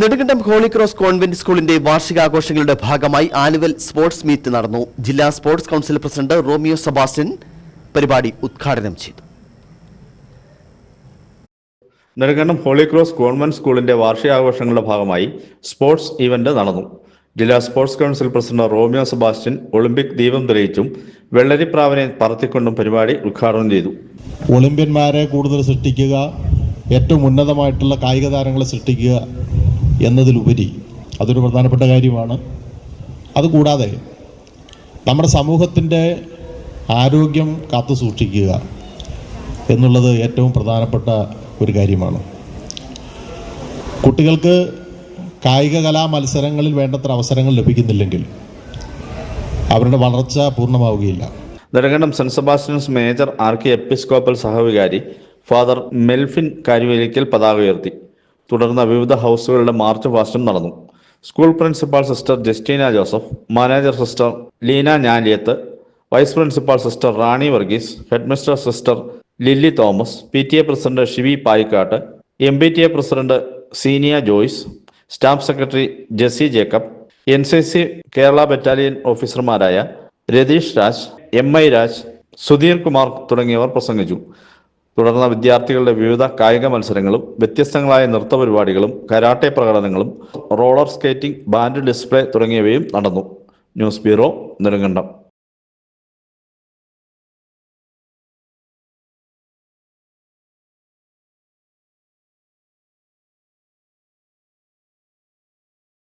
Nedumkandam holy cross convent സ്കൂളിന്റെ വാർഷികാഘോഷങ്ങളുടെ ഭാഗമായി annual sports meet നടന്നു. ജില്ലാ sports council president Romeo Sebastian പരിപാടി ഉദ്ഘാടനം ചെയ്തു. നെടുങ്കണ്ടം ഹോളി ക്രോസ് ഗവൺമെന്റ് സ്കൂളിന്റെ വാർഷികാഘോഷങ്ങളുടെ ഭാഗമായി സ്പോർട്സ് ഇവന്റ് നടന്നു. ജില്ലാ sports council president Romeo Sebastian Olympic ദീപം തെളിയിച്ചും വെള്ളരിപ്രാവനെ പറത്തിക്കൊണ്ടും പരിപാടി ഉദ്ഘാടനം ചെയ്തു. ഒളിമ്പ്യന്മാരെ കൂടുതൽ സൃഷ്ടിക്കുക ഏറ്റവും ഉന്നതമായിട്ടുള്ള കായിക താരങ്ങളെ സൃഷ്ടിക്കുക എന്നതിലുപരി അതൊരു പ്രധാനപ്പെട്ട കാര്യമാണ്. അതുകൂടാതെ നമ്മുടെ സമൂഹത്തിന്റെ ആരോഗ്യം കാത്തു സൂക്ഷിക്കുക എന്നുള്ളത് ഏറ്റവും പ്രധാനപ്പെട്ട ഒരു കാര്യമാണ്. കുട്ടികൾക്ക് കായിക കലാ മത്സരങ്ങളിൽ വേണ്ടത്ര അവസരങ്ങൾ ലഭിക്കുന്നില്ലെങ്കിൽ അവരുടെ വളർച്ച പൂർണമാവുകയില്ല. Nedumkandam saint Sebastian's major archiepiscopal സഹവികാരി father Melfin Kariyavelikkal പതാക ഉയർത്തി. തുടർന്ന് വിവിധ ഹൗസുകളുടെ മാർച്ച് ഫാസ്റ്റും നടന്നു. School principal sister Justina Joseph manager sister Leena Njaliyath vice principal sister Rani Varghese headmistress sister Lilly Thomas P T A president Shivi Payikkattu M P T A president Seenia Joyce staff secretary Jessy Jacob N C C Kerala battalion ഓഫീസർമാരായ Ratheesh Raj M I Raj Sudheer Kumar തുടങ്ങിയവർ പ്രസംഗിച്ചു. തുടർന്ന് വിദ്യാർത്ഥികളുടെ വിവിധ കായിക മത്സരങ്ങളും വ്യത്യസ്തങ്ങളായ നൃത്ത പരിപാടികളും കരാട്ടെ പ്രകടനങ്ങളും റോളർ സ്കേറ്റിംഗ് ബാൻഡ് ഡിസ്പ്ലേ തുടങ്ങിയവയും നടന്നു. News bureau Nedumkandam.